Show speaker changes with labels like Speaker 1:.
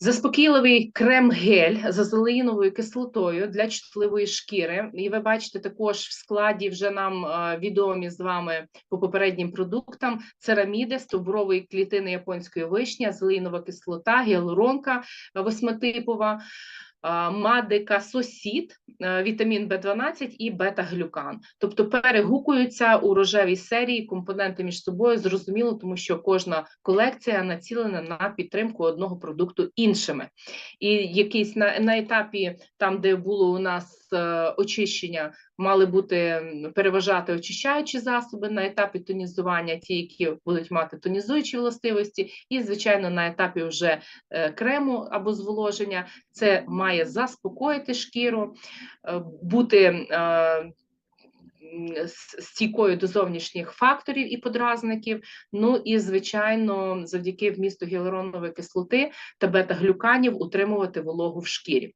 Speaker 1: Заспокійливий крем-гель з азелеїновою кислотою для чутливої шкіри. І ви бачите також в складі вже нам е, відомі з вами по попереднім продуктам цераміди, стовбурової клітини японської вишні, азелеїнова кислота, гіалуронка восьмитипова, мадика сосід, е, вітамін В12 і бета-глюкан. Тобто перегукуються у рожевій серії компоненти між собою, зрозуміло, тому що кожна колекція націлена на підтримку одного продукту іншими. І якийсь на, на етапі, там, де було у нас е, очищення, мали бути переважати очищаючі засоби на етапі тонізування, ті, які будуть мати тонізуючі властивості, і, звичайно, на етапі вже е, крему або зволоження, це має заспокоїти шкіру, е, бути е, стійкою до зовнішніх факторів і подразників. Ну і звичайно, завдяки вмісту гіалуронової кислоти та бета-глюканів утримувати вологу в шкірі.